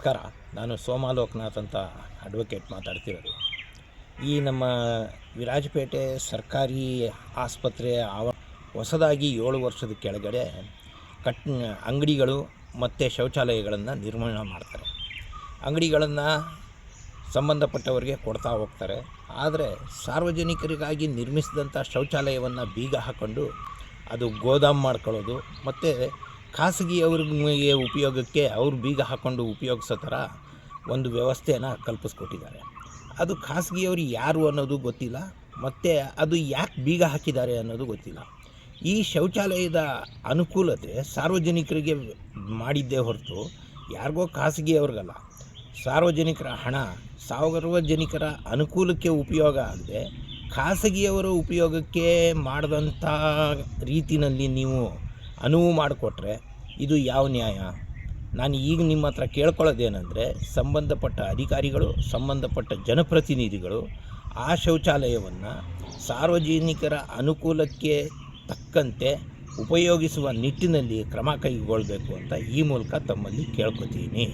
ನಮಸ್ಕಾರ. ನಾನು ಸೋಮಾಲೋಕನಾಥ್ ಅಂತ ಅಡ್ವೊಕೇಟ್ ಮಾತಾಡ್ತಿರೋದು. ಈ ನಮ್ಮ ವಿರಾಜಪೇಟೆ ಸರ್ಕಾರಿ ಆಸ್ಪತ್ರೆ ಆವ, ಹೊಸದಾಗಿ ಏಳು ವರ್ಷದ ಕೆಳಗಡೆ ಕಟ್, ಅಂಗಡಿಗಳು ಮತ್ತು ಶೌಚಾಲಯಗಳನ್ನು ನಿರ್ಮಾಣ ಮಾಡ್ತಾರೆ. ಅಂಗಡಿಗಳನ್ನು ಸಂಬಂಧಪಟ್ಟವರಿಗೆ ಕೊಡ್ತಾ ಹೋಗ್ತಾರೆ. ಆದರೆ ಸಾರ್ವಜನಿಕರಿಗಾಗಿ ನಿರ್ಮಿಸಿದಂಥ ಶೌಚಾಲಯವನ್ನು ಬೀಗ ಹಾಕ್ಕೊಂಡು ಅದು ಗೋದಾಮು ಮಾಡ್ಕೊಳ್ಳೋದು ಮತ್ತು ಖಾಸಗಿಯವ್ರಿಗೆ ಉಪಯೋಗಕ್ಕೆ ಅವ್ರು ಬೀಗ ಹಾಕ್ಕೊಂಡು ಉಪಯೋಗಿಸೋ ಥರ ಒಂದು ವ್ಯವಸ್ಥೆನ ಕಲ್ಪಿಸ್ಕೊಟ್ಟಿದ್ದಾರೆ. ಅದು ಖಾಸಗಿಯವರು ಯಾರು ಅನ್ನೋದು ಗೊತ್ತಿಲ್ಲ, ಮತ್ತು ಅದು ಯಾಕೆ ಬೀಗ ಹಾಕಿದ್ದಾರೆ ಅನ್ನೋದು ಗೊತ್ತಿಲ್ಲ. ಈ ಶೌಚಾಲಯದ ಅನುಕೂಲತೆ ಸಾರ್ವಜನಿಕರಿಗೆ ಮಾಡಿದ್ದೇ ಹೊರತು ಯಾರಿಗೋ ಖಾಸಗಿಯವ್ರಿಗಲ್ಲ. ಸಾರ್ವಜನಿಕರ ಹಣ, ಸಾರ್ವಜನಿಕರ ಅನುಕೂಲಕ್ಕೆ ಉಪಯೋಗ ಆಗದೆ ಖಾಸಗಿಯವರ ಉಪಯೋಗಕ್ಕೆ ಮಾಡಿದಂಥ ರೀತಿಯಲ್ಲಿ ನೀವು ಅನುವು ಮಾಡಿಕೊಟ್ರೆ ಇದು ಯಾವ ನ್ಯಾಯ? ನಾನು ಈಗ ನಿಮ್ಮ ಹತ್ರ ಕೇಳ್ಕೊಳ್ಳೋದೇನೆಂದರೆ, ಸಂಬಂಧಪಟ್ಟ ಅಧಿಕಾರಿಗಳು, ಸಂಬಂಧಪಟ್ಟ ಜನಪ್ರತಿನಿಧಿಗಳು ಆ ಶೌಚಾಲಯವನ್ನು ಸಾರ್ವಜನಿಕರ ಅನುಕೂಲಕ್ಕೆ ತಕ್ಕಂತೆ ಉಪಯೋಗಿಸುವ ನಿಟ್ಟಿನಲ್ಲಿ ಕ್ರಮ ಕೈಗೊಳ್ಳಬೇಕು ಅಂತ ಈ ಮೂಲಕ ತಮ್ಮಲ್ಲಿ ಕೇಳ್ಕೊತೀನಿ.